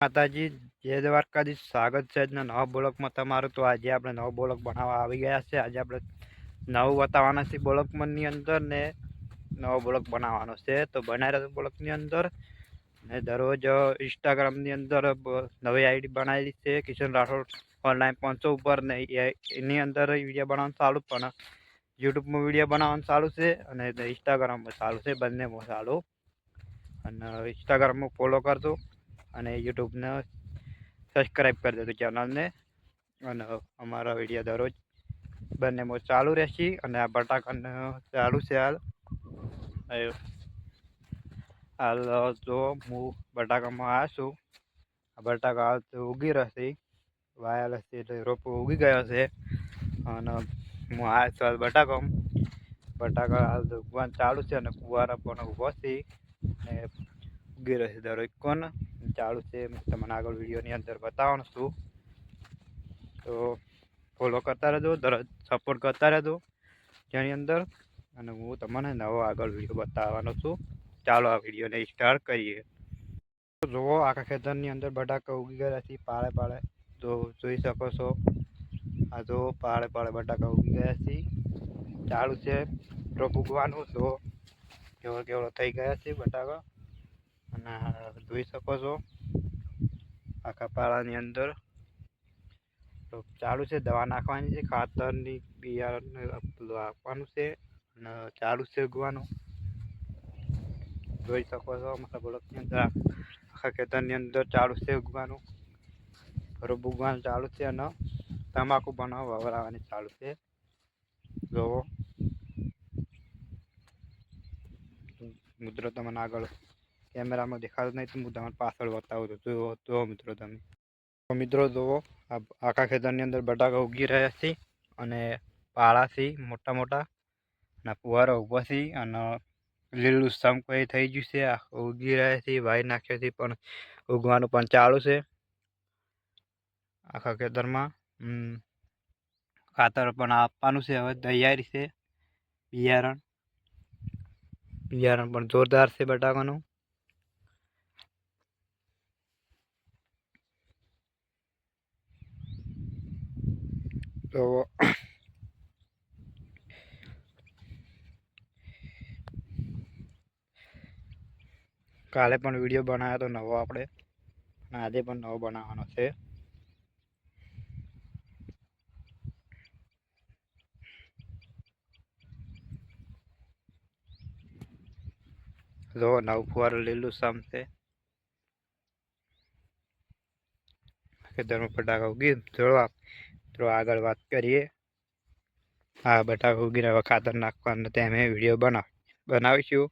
માતાજી, જય દ્વારકાધીશ. સ્વાગત છે આજના નવા બ્લોકમાં તમારું. તો આજે આપણે નવો બ્લોક બનાવવા આવી ગયા છે. આજે આપણે નવું બતાવવાના છે બ્લોકની અંદર ને નવો બ્લોક બનાવવાનો છે. તો બનાવી રહ્યો બ્લોકની અંદર ને દરરોજ ઇન્સ્ટાગ્રામની અંદર નવી આઈડી બનાવેલી છે. કિશન રાઠોડ ઓનલાઈન પહોંચો ઉપર ને એની અંદર વીડિયો બનાવવાનું સારું પણ યુટ્યુબમાં વીડિયો બનાવવાનું સારું છે અને ઇન્સ્ટાગ્રામમાં સારું છે. બંનેમાં સારું અને ઇન્સ્ટાગ્રામમાં ફોલો કરજો. અને યુટ્યુબને સબસ્ક્રાઈબ કરી દેજો ચેનલને અને અમારા વીડિયો દરરોજ બંનેમાં ચાલુ રહેશે અને આ બટાકાને ચાલુ છે હાલ. હાલ જો હું બટાકામાં આવશું આ બટાકા હાલ તો ઉગી રહેશે. વાયેલ હશે એટલે રોપો ઉગી ગયો છે. અને હું આવ્યો છું હાલ બટાકામાં. બટાકા હાલ ઉગવાનું ચાલુ છે અને કુવારા પણ ઊભો છે. ને ઉગી છે દરરોજ કોણ? ચાલુ છે, તમને આગળ વિડીયોની અંદર બતાવવાનું છું. તો ફોલો કરતા રહેજો દરજ સપોર્ટ કરતા રહેજો જેની અંદર. અને હું તમને નવો આગળ વીડિયો બતાવવાનો છું. ચાલો આ વિડીયોને સ્ટાર્ટ કરીએ. જુઓ, આખા ખેતરની અંદર બટાકા ઉગી ગયા છે, પાળે પાળે. તો જોઈ શકો છો, આ જો પાળે પાળે બટાકા ઉગી ગયા છે. ચાલુ છે, રોપ ઉગવાનું. તો કેવળ કેવળ થઈ ગયા છે બટાકા. આ શકો છો. આખા પાળાની અંદર. તો ચાલુ છે, દવા નાખવાની છે, ખાતરની બિયારણ આપવાનું છે અને ચાલુ છે ઉગવાનું. જોઈ શકો છો અમારા બ્લોકની અંદર, આખા ખેતરની અંદર ચાલુ છે ઉગવાનું. રોપ ઉગવાનું ચાલુ છે અને તમાકુ બનાવવા વવરાવાની ચાલુ છે. જોવો. મુદ્રો તમને આગળ કેમેરામાં દેખાતો નહીં, તો હું તમને પાછળ બતાવું તો જુઓ મિત્રો તમે. તો મિત્રો જુઓ આખા ખેતરની અંદર બટાકા ઉગી રહ્યા છે અને પાળા છે મોટા મોટા. અને ફુવારો ઊભો છે અને લીલું સમ કોઈ થઈ ગયું છે. ઉગી રહ્યા છે વાઈ નાખ્યો છે, પણ ઉગવાનું પણ ચાલુ છે. આખા ખેતરમાં ખાતર પણ આપવાનું છે, હવે તૈયારી છે. બિયારણ. બિયારણ પણ જોરદાર છે બટાકાનું. તો કાલે પણ વીડિયો બનાવ્યો તો નવો આપણે. અને આજે પણ નવો બનાવવાનો છે. જો, નવ ફુવારો લીલું સમ છે. ખેતરમાં ફટાકા ઉગી, જોડવા. તો આગળ વાત કરીએ. હા બટાકા ઉગીને હવે ખાતર નાખવાનું તેમે વીડિયો બનાવ બનાવીશું.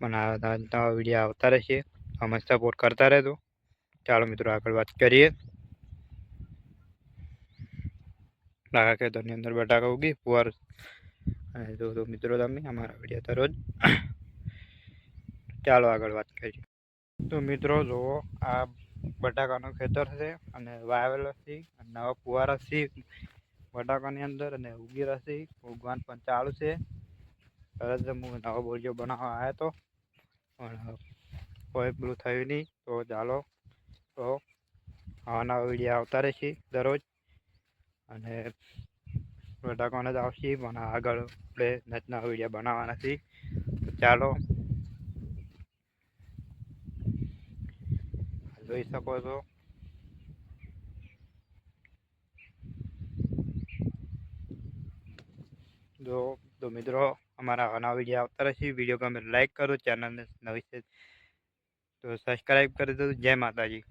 બનાવતા નવા વીડિયો આવતા રહેશે. અમે સપોર્ટ કરતા રહેજો. ચાલો મિત્રો, આગળ વાત કરીએ. આખા ખેતરની અંદર બટાકા ઉગી, ફુવાર. અને જો તો મિત્રો, તમે અમારા વીડિયો દરરોજ ચાલો આગળ વાત કરીએ. તો મિત્રો, જુઓ, આ બટાકાનું ખેતર છે અને વાવેલો છે નવા ફુવારા છે બટાકાની અંદર અને ઉગી રહેશે ઉગવાન પણ ચાલુ છે. તરત જ હું નવો બોલિયો બનાવવા આવ્યો હતો પણ કોઈ પેલું થયું નહીં, તો ચાલો. તો આવા નવા વીડિયો આવતા રહેશે દરરોજ. અને બટાકાને જ આવશે, પણ આગળ આપણે નવા વીડિયો બનાવવાના છે ચાલો. જોઈ શકો છો. જો, તો મિત્રો, અમારા આવા નવા વીડિયો આવતા રહેશે. વીડિયો ગમે લાઈક કરો, ચેનલને નવી છે તો સબસ્ક્રાઈબ કરી દો જય માતાજી.